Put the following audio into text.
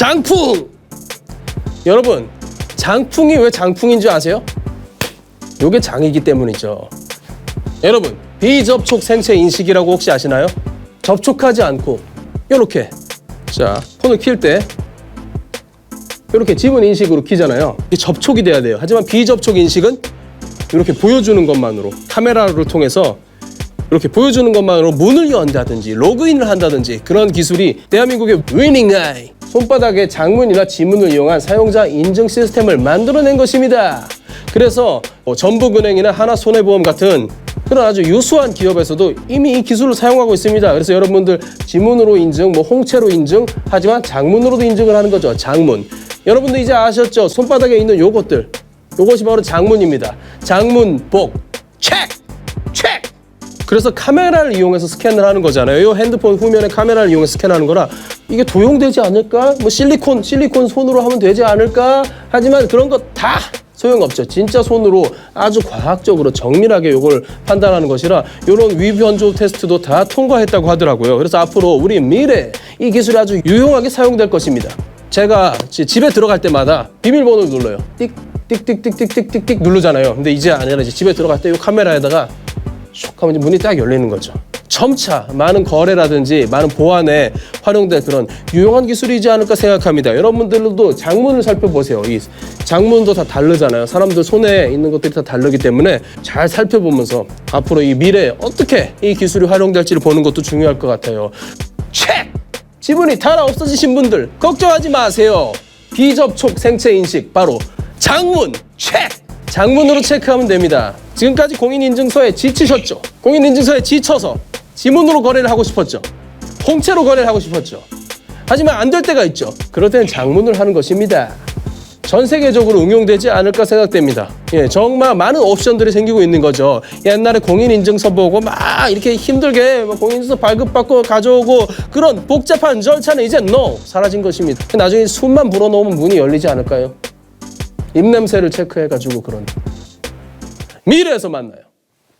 장풍! 여러분, 장풍이 왜 장풍인 줄 아세요? 요게 장이기 때문이죠. 여러분, 비접촉 생체 인식이라고 혹시 아시나요? 접촉하지 않고 요렇게 자, 폰을 킬때 이렇게 지문 인식으로 키잖아요. 이게 접촉이 돼야 돼요. 하지만 비접촉 인식은 이렇게 보여주는 것만으로 카메라를 통해서 이렇게 보여주는 것만으로 문을 연다든지 로그인을 한다든지 그런 기술이 대한민국의 위닝 아이 손바닥에 장문이나 지문을 이용한 사용자 인증 시스템을 만들어낸 것입니다. 그래서 뭐 전북은행이나 하나손해보험 같은 그런 아주 유수한 기업에서도 이미 이 기술을 사용하고 있습니다. 그래서 여러분들 지문으로 인증, 뭐 홍채로 인증, 하지만 장문으로도 인증을 하는 거죠. 장문. 여러분들 이제 아셨죠? 손바닥에 있는 요것들. 요것이 바로 장문입니다. 장문복. 그래서 카메라를 이용해서 스캔을 하는 거잖아요. 이 핸드폰 후면에 카메라를 이용해서 스캔하는 거라 이게 도용되지 않을까? 뭐 실리콘 실리콘 손으로 하면 되지 않을까? 하지만 그런 거 다 소용없죠. 진짜 손으로 아주 과학적으로 정밀하게 이걸 판단하는 것이라 이런 위변조 테스트도 다 통과했다고 하더라고요. 그래서 앞으로 우리 미래 이 기술이 아주 유용하게 사용될 것입니다. 제가 지- 집에 들어갈 때마다 비밀번호를 눌러요. 띡 띡띡띡띡띡띡 누르잖아요. 근데 이제 아니라 이제 집에 들어갈 때 이 카메라에다가 슉 하면 문이 딱 열리는 거죠. 점차 많은 거래라든지 많은 보안에 활용될 그런 유용한 기술이지 않을까 생각합니다. 여러분들도 장문을 살펴보세요. 이 장문도 다 다르잖아요. 사람들 손에 있는 것들이 다 다르기 때문에 잘 살펴보면서 앞으로 이 미래에 어떻게 이 기술이 활용될지를 보는 것도 중요할 것 같아요. 체크! 지분이 달아 없어지신 분들 걱정하지 마세요. 비접촉 생체 인식 바로 장문 체크! 장문으로 체크하면 됩니다. 지금까지 공인인증서에 지치셨죠? 공인인증서에 지쳐서 지문으로 거래를 하고 싶었죠? 홍채로 거래를 하고 싶었죠? 하지만 안 될 때가 있죠. 그럴 때는 장문을 하는 것입니다. 전 세계적으로 응용되지 않을까 생각됩니다. 예, 정말 많은 옵션들이 생기고 있는 거죠. 옛날에 공인인증서 보고 막 이렇게 힘들게 막 공인인증서 발급받고 가져오고 그런 복잡한 절차는 이제 no 사라진 것입니다. 나중에 숨만 불어넣으면 문이 열리지 않을까요? 입냄새를 체크해가지고 그런 미래에서 만나요.